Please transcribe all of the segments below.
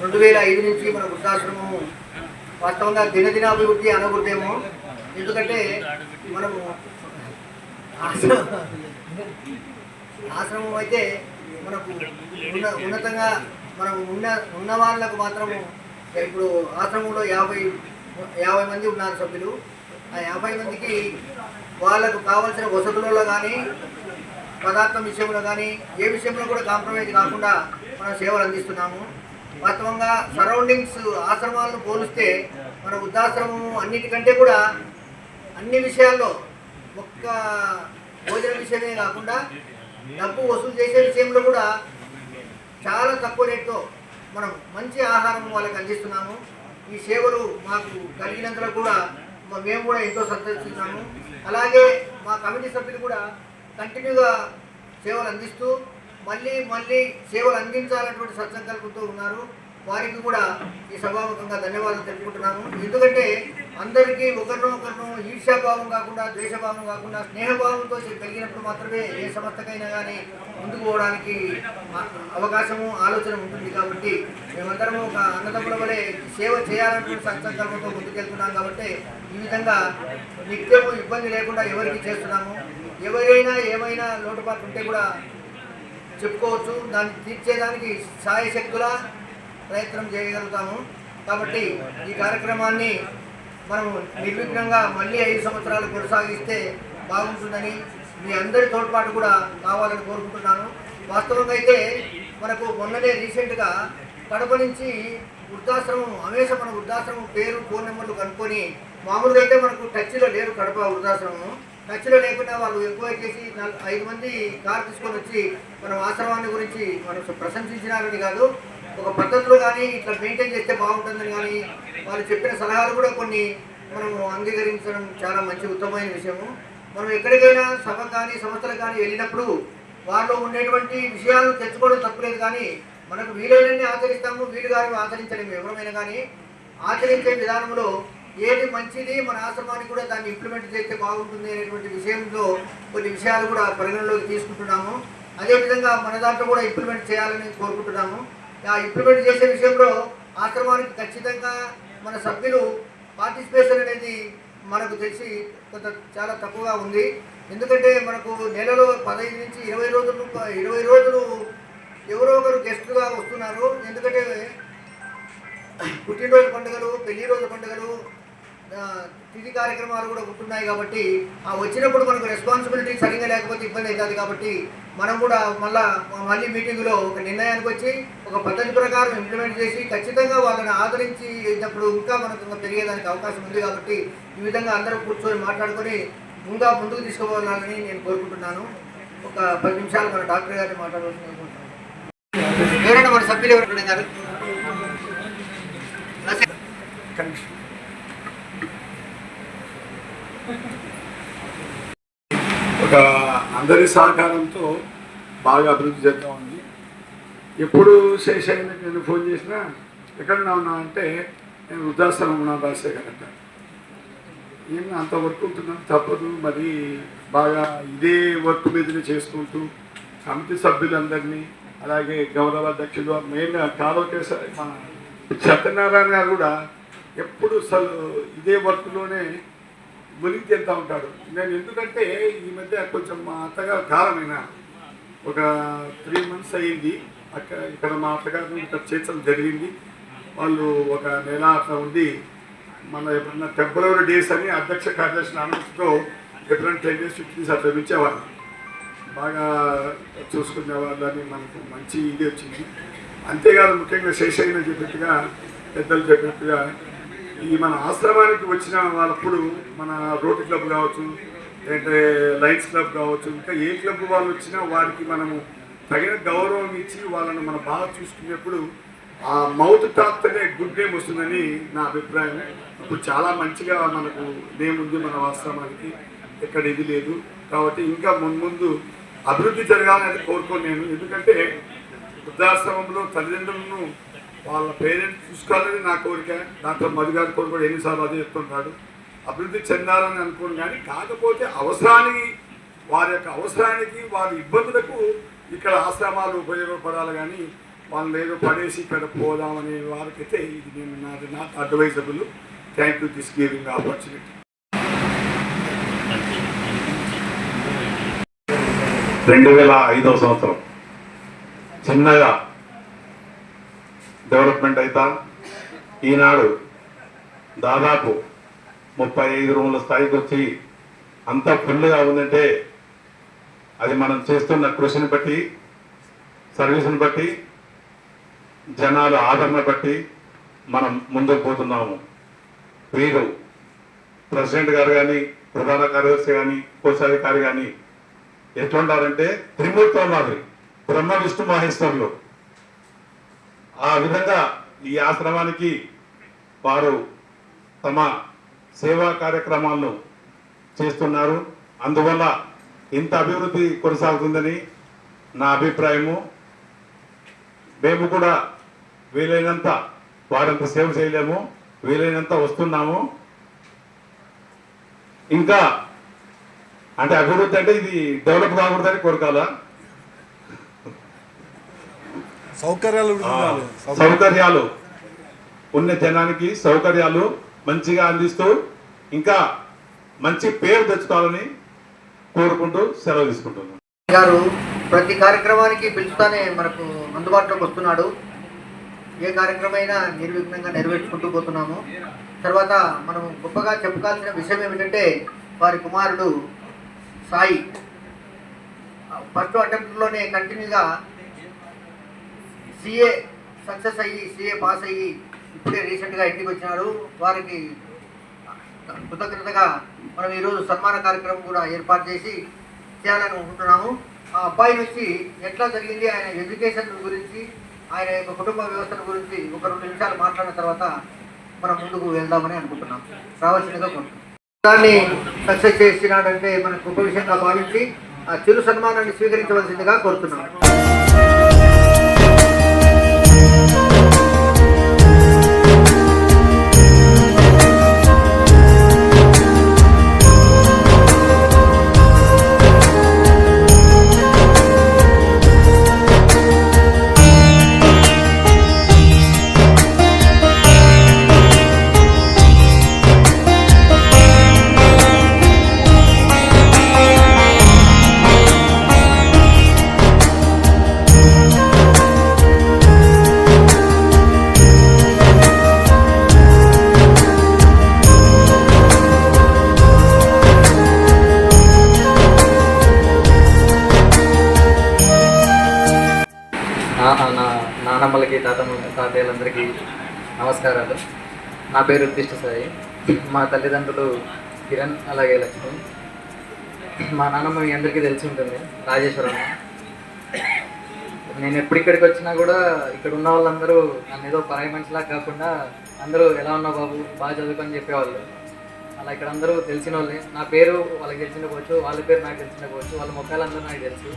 రెండు వేల ఐదు నుంచి మన వృద్ధాశ్రమము వాస్తవంగా దినదినాభివృద్ధి అనకూడదేమో. ఎందుకంటే మనము ఆశ్రమం ఆశ్రమం అయితే మనకు ఉన్న ఉన్నతంగా మనం ఉన్న ఉన్న వాళ్ళకు మాత్రము ఇప్పుడు ఆశ్రమంలో యాభై యాభై మంది ఉన్నారు సభ్యులు. ఆ యాభై మందికి వాళ్ళకు కావాల్సిన వసతులలో కానీ పదార్థం విషయంలో కానీ ఏ విషయంలో కూడా కాంప్రమైజ్ కాకుండా మనం సేవలు అందిస్తున్నాము. వాస్తవంగా సరౌండింగ్స్ ఆశ్రమాలను పోలిస్తే మన వృద్ధాశ్రమము అన్నిటికంటే కూడా అన్ని విషయాల్లో ఒక్క భోజన విషయమే కాకుండా డబ్బు వసూలు చేసే విషయంలో కూడా చాలా తక్కువ రేట్తో మనం మంచి ఆహారం వాళ్ళకి అందిస్తున్నాము. ఈ సేవలు మాకు కలిగినంతలో కూడా మేము కూడా ఎంతో సంతోషిస్తున్నాము. అలాగే మా కమిటీ సభ్యులు కూడా కంటిన్యూగా సేవలు అందిస్తూ మళ్ళీ మళ్ళీ సేవలు అందించాలన్నటువంటి సత్సంకల్పంతో ఉన్నారు. వారికి కూడా ఈ సభాముఖంగా ధన్యవాదాలు తెలుపుకుంటున్నాము. ఎందుకంటే అందరికీ ఒకరినో ఒకరిను ఈర్ష్యాభావం కాకుండా ద్వేషభావం కాకుండా స్నేహభావంతో కలిగినప్పుడు మాత్రమే ఏ సంస్థకైనా కానీ ముందుకు పోవడానికి అవకాశము ఆలోచన ఉంటుంది కాబట్టి మేమందరము ఒక అన్నదమ్ముల వలె సేవ చేయాలన్నటువంటి సంకల్పంతో ముందుకెళ్తున్నాం కాబట్టి ఈ విధంగా నిత్యము ఇబ్బంది లేకుండా ఎవరికి చేస్తున్నాము? ఎవరైనా ఏమైనా లోటుపాట్లు ఉంటే కూడా చెప్పుకోవచ్చు. దాన్ని తీర్చేదానికి సాయశక్తుల ప్రయత్నం చేయగలుగుతాము. కాబట్టి ఈ కార్యక్రమాన్ని మనము నిర్విఘ్నంగా మళ్ళీ ఐదు సంవత్సరాలు కొనసాగిస్తే బాగుంటుందని మీ అందరి తోడ్పాటు కూడా కావాలని కోరుకుంటున్నాను. వాస్తవంగా అయితే మనకు మొన్ననే రీసెంట్గా కడప నుంచి వృద్ధాశ్రమం అమేష మన వృద్ధాశ్రమం పేరు ఫోన్ నెంబర్లు కనుక్కొని మామూలుగా అయితే మనకు టచ్లో లేరు కడప వృద్ధాశ్రమం టచ్లో లేకుండా వాళ్ళు ఎక్కువ చేసి ఐదు మంది కార్ తీసుకొని వచ్చి మనం ఆశ్రమాన్ని గురించి మనం ప్రశంసించినారని కాదు ఒక పద్ధతిలో కానీ ఇట్లా మెయింటైన్ చేస్తే బాగుంటుందని కానీ వాళ్ళు చెప్పిన సలహాలు కూడా కొన్ని మనము అంగీకరించడం చాలా మంచి ఉత్తమమైన విషయము. మనం ఎక్కడికైనా సభ కానీ సంస్థలకు కానీ వెళ్ళినప్పుడు వారిలో ఉండేటువంటి విషయాలను తెచ్చుకోవడం తప్పులేదు కానీ మనకు వీలైనన్ని ఆచరిస్తాము వీలు గారు ఆచరించలేము. ఎవరమైనా కానీ ఆచరించే విధానంలో ఏది మంచిది మన ఆశ్రమానికి కూడా దాన్ని ఇంప్లిమెంట్ చేస్తే బాగుంటుంది అనేటువంటి విషయంలో కొన్ని విషయాలు కూడా పరిగణలోకి తీసుకుంటున్నాము. అదేవిధంగా మన దాంట్లో కూడా ఇంప్లిమెంట్ చేయాలని కోరుకుంటున్నాము. ఆ ఇంప్లిమెంట్ చేసే విషయంలో ఆశ్రమానికి ఖచ్చితంగా మన సభ్యులు పార్టిసిపేషన్ అనేది మనకు తెలిసి కొంత చాలా తక్కువగా ఉంది. ఎందుకంటే మనకు నెలలో పదహైదు నుంచి ఇరవై రోజులు ఇరవై రోజులు ఎవరో ఒకరు గెస్టులుగా వస్తున్నారు. ఎందుకంటే పుట్టినరోజు పండుగలు పెళ్ళి రోజు పండుగలు తిథి కార్యక్రమాలు కూడా ఉంటున్నాయి కాబట్టి ఆ వచ్చినప్పుడు మనకు రెస్పాన్సిబిలిటీ సరిగ్గా లేకపోతే ఇబ్బంది అవుతుంది కాబట్టి మనం కూడా మళ్ళా మళ్ళీ మీటింగ్లో ఒక నిర్ణయానికి వచ్చి ఒక పద్ధతి ప్రకారం ఇంప్లిమెంట్ చేసి ఖచ్చితంగా వాళ్ళని ఆదరించి ఇచ్చినప్పుడు ఇంకా మనకు ఇంకా పెరిగేదానికి అవకాశం ఉంది కాబట్టి ఈ విధంగా అందరూ కూర్చొని మాట్లాడుకొని ఇంకా ముందుకు తీసుకోవాలని నేను కోరుకుంటున్నాను. ఒక పది నిమిషాలు మన డాక్టర్ గారిని మాట్లాడవలసింది అనుకుంటున్నాను ఎవరైనా మన సభ్యులు ఎవరు గారు ఒక అందరి సహకారంతో బాగా అభివృద్ధి చేద్దాం ఉంది. ఎప్పుడు శేషయ్యకి నేను ఫోన్ చేసినా ఎక్కడన్నా ఉన్నా అంటే నేను వృద్ధాశ్రమం ఉన్నా రాజశేఖర్ అంట నేను అంత వర్క్ ఉంటున్నాను తప్పదు. మరి బాగా ఇదే వర్క్ మీదనే చేసుకుంటూ కమిటీ సభ్యులందరినీ అలాగే గౌరవ అధ్యక్షులు మెయిన్గా కాలోకేశ్వర మా సత్యనారాయణ గారు కూడా ఎప్పుడు అసలు ఇదే వర్క్లోనే మునిగి తేలుతూ ఉంటాడు. నేను ఎందుకంటే ఈ మధ్య కొంచెం మా అత్తగారు కాలమైన ఒక త్రీ మంత్స్ అయ్యింది. అక్కడ ఇక్కడ మా అత్తగారు ఇక్కడ చేర్చడం జరిగింది. వాళ్ళు ఒక నెల అట్లా ఉండి మన ఎప్పుడన్నా ఫిబ్రవరి డేస్ అని అధ్యక్ష కార్యదర్శి నామతో ఎప్పుడైనా టెన్ డేస్ ఫిఫ్టీన్ డేస్ అట్లా ఇచ్చేవాళ్ళు బాగా చూసుకునే వాళ్ళని మనకు మంచి ఇది వచ్చింది. అంతేకాదు ముఖ్యంగా శేషయ్య చెప్పినట్టుగా పెద్దలు చెప్పినట్టుగా ఈ మన ఆశ్రమానికి వచ్చిన వాళ్ళప్పుడు మన రోటి క్లబ్ కావచ్చు లేదంటే లైన్స్ క్లబ్ కావచ్చు ఇంకా ఏ క్లబ్ వాళ్ళు వచ్చినా వారికి మనము తగిన గౌరవం ఇచ్చి వాళ్ళని మనం బాగా చూసుకునేప్పుడు ఆ మౌత్ టాక్ అనే గుడ్ నేమ్ వస్తుందని నా అభిప్రాయం ఇప్పుడు చాలా మంచిగా మనకు నేమ్ ఉంది మన ఆశ్రమానికి ఎక్కడ ఇది లేదు. కాబట్టి ఇంకా మున్ముందు అభివృద్ధి జరగాలని కోరుకోను నేను. ఎందుకంటే వృద్ధాశ్రమంలో తల్లిదండ్రులను వాళ్ళ పేరెంట్స్ చూసుకోవాలని నా కోరిక. డాక్టర్ మధు గారి కోరిక కూడా ఎన్నిసార్లు అదే చెప్తుంటాడు. అభివృద్ధి చెందాలని అనుకోను కానీ కాకపోతే అవసరానికి వారి యొక్క అవసరానికి వారి ఇబ్బందులకు ఇక్కడ ఆశ్రమాలు ఉపయోగపడాలి కానీ వాళ్ళు ఏదో పడేసి ఇక్కడ పోదామనే వారికైతే ఇది నేను నాది not advisable. Thank you this giving opportunity రెండు వేల ఐదవ సంవత్సరం. చిన్నగా డెవలప్మెంట్ అవుతా ఈనాడు దాదాపు ముప్పై ఐదు రూముల స్థాయికి వచ్చి అంత ఫుల్గా ఉందంటే అది మనం చేస్తున్న కృషిని బట్టి సర్వీస్ని బట్టి జనాల ఆదరణ బట్టి మనం ముందుకు పోతున్నాము. వీరు ప్రెసిడెంట్ గారు కానీ ప్రధాన కార్యదర్శి కానీ కోశాధికారి కానీ ఎట్లుంటారంటే త్రిమూర్తుల మాదిరి బ్రహ్మ విష్ణు మహేశ్వరులు. ఆ విధంగా ఈ ఆశ్రమానికి వారు తమ సేవా కార్యక్రమాలను చేస్తున్నారు. అందువల్ల ఇంత అభివృద్ధి కొనసాగుతుందని నా అభిప్రాయము. మేము కూడా వీలైనంత వారంత సేవ చేయలేము వీలైనంత వస్తున్నాము. ఇంకా అంటే అభివృద్ధి అంటే ఇది డెవలప్ కాకూడదని కోరుకోవాలా? సౌకర్యాలు. సౌకర్యాలు. ఉన్న జనానికి సౌకర్యాలు మంచిగా అందిస్తూ ఇంకా మంచి పేరు తెచ్చుకోవాలని కోరుకుంటూ సెలవు తీసుకుంటున్నాను గారు ప్రతి కార్యక్రమానికి పిలుస్తానే మనకు అందుబాటులోకి వస్తున్నాడు. ఏ కార్యక్రమైనా నిర్విఘ్నంగా నెరవేర్చుకుంటూ పోతున్నాము. తర్వాత మనం గొప్పగా చెప్పుకోవాల్సిన విషయం ఏమిటంటే వారి కుమారుడు సాయి. ఫస్ట్ అటెంప్ట్లోనే కంటిన్యూగా సిఏ సక్సెస్ అయ్యి సిఏ పాస్ అయ్యి ఇప్పుడే రీసెంట్గా ఇంటికి వచ్చినారు వారికి కృతజ్ఞతగా మనం ఈరోజు సన్మాన కార్యక్రమం కూడా ఏర్పాటు చేసి చేయాలని అనుకుంటున్నాము. ఆ అబ్బాయి నుంచి ఎట్లా జరిగింది? ఆయన ఎడ్యుకేషన్ గురించి ఆయన యొక్క కుటుంబ వ్యవస్థల గురించి ఒక రెండు నిమిషాలు మాట్లాడిన తర్వాత మనం ముందుకు వెళ్దామని అనుకుంటున్నాం. రావాల్సిందిగా కొంటున్నాం దాన్ని సక్సెస్ చేసినాడంటే మన గొప్ప విషయంగా భావించి ఆ చిరు సన్మానాన్ని స్వీకరించవలసిందిగా కోరుతున్నాం. నమస్కారాలు. నా పేరు ఉద్దిష్ట సాయి. మా తల్లిదండ్రులు కిరణ్ అలాగే లక్ష్మి. మా నాన్నమ్మ మీ అందరికీ తెలిసి ఉంటుంది రాజేశ్వరమ్మ. నేను ఎప్పుడు ఇక్కడికి వచ్చినా కూడా ఇక్కడ ఉన్న వాళ్ళందరూ నన్ను ఏదో పరాయి మనిషిలా కాకుండా అందరూ ఎలా ఉన్నావు బాబు బాగా చదువుకొని చెప్పేవాళ్ళు. అలా ఇక్కడ అందరూ తెలిసిన వాళ్ళే నా పేరు వాళ్ళకి తెలిసిండకపోవచ్చు వాళ్ళ పేరు నాకు తెలిసిండకపోవచ్చు వాళ్ళ ముఖాలందరూ నాకు తెలుసు.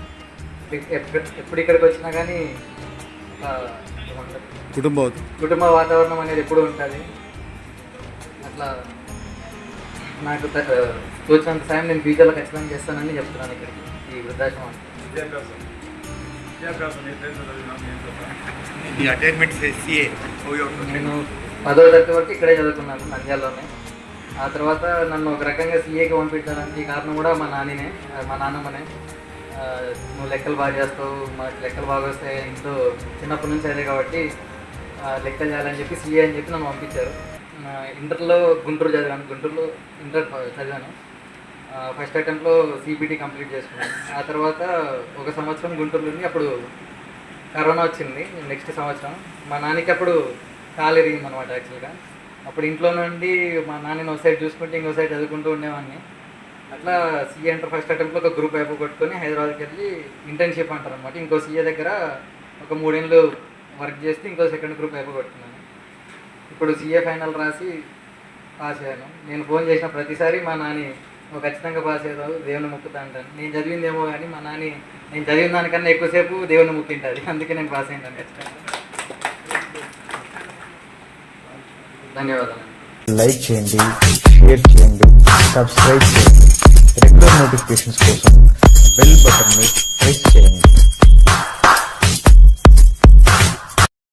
ఎప్పుడు ఇక్కడికి వచ్చినా కానీ ఒక కుటుంబం. కుటుంబ వాతావరణం అనేది ఎప్పుడు ఉంటుంది? అట్లా నాకు తోచినంత సాయం నేను ఫ్యూచర్లో ఖచ్చితంగా చేస్తానని చెప్తున్నాను ఇక్కడికి ఈ వృద్ధాశ్రమం. నేను పదో తరగతి వరకు ఇక్కడే చదువుకున్నాను నంద్యాలలోనే ఆ తర్వాత నన్ను ఒక రకంగా సీఏకి పంపించడానికి కారణం కూడా మా నాన్ననే మా నాన్నమ్మనే. నువ్వు లెక్కలు బాగా చేస్తావు మాకు లెక్కలు బాగా వస్తాయి ఇంట్లో చిన్నప్పటి నుంచి అదే కాబట్టి లెక్కలు చేయాలని చెప్పి సీఏ అని చెప్పి నన్ను పంపించారు. ఇంటర్లో గుంటూరు చదివాను. గుంటూరులో ఇంటర్ చదివాను. ఫస్ట్ అటెంప్ట్లో సిబిటి కంప్లీట్ చేసుకున్నాను. ఆ తర్వాత ఒక సంవత్సరం గుంటూరులో ఉంది అప్పుడు కరోనా వచ్చింది. నెక్స్ట్ సంవత్సరం మా నాన్నకి అప్పుడు కాలు ఎరిగింది అనమాట యాక్చువల్గా అప్పుడు ఇంట్లో నుండి మా నాన్నని ఒక సైడ్ చూసుకుంటే ఇంకో సైడ్ చదువుకుంటూ ఉండేవాడిని అట్లా సీఏ ఇంటర్ ఫస్ట్ అటెంప్ట్లో ఒక గ్రూప్ అయిపో కొట్టుకొని హైదరాబాద్కి వెళ్ళి ఇంటర్న్షిప్ అంటారు అనమాట ఇంకో సీఏ దగ్గర ఒక మూడేళ్ళు వర్క్ చేస్తే ఇంకో సెకండ్ గ్రూప్ అయిపో ఇప్పుడు సీఏ ఫైనల్ రాసి పాస్ అయ్యాను. నేను ఫోన్ చేసిన ప్రతిసారి మా నాని నువ్వు ఖచ్చితంగా పాస్ అయ్యారు దేవుని మొక్కుతా అంటాను. నేను చదివిందేమో కానీ మా నాని నేను చదివిన దానికన్నా ఎక్కువసేపు దేవుని మొక్కింటుంది. అందుకే నేను పాస్ అయ్యాను ఖచ్చితంగా ధన్యవాదాలు. లైక్ చేయండి షేర్ చేయండి సబ్స్క్రైబ్ చేయండి. రెగ్యులర్ నోటిఫికేషన్స్ కోసం బెల్ బటన్ని ప్రెస్ చేయండి.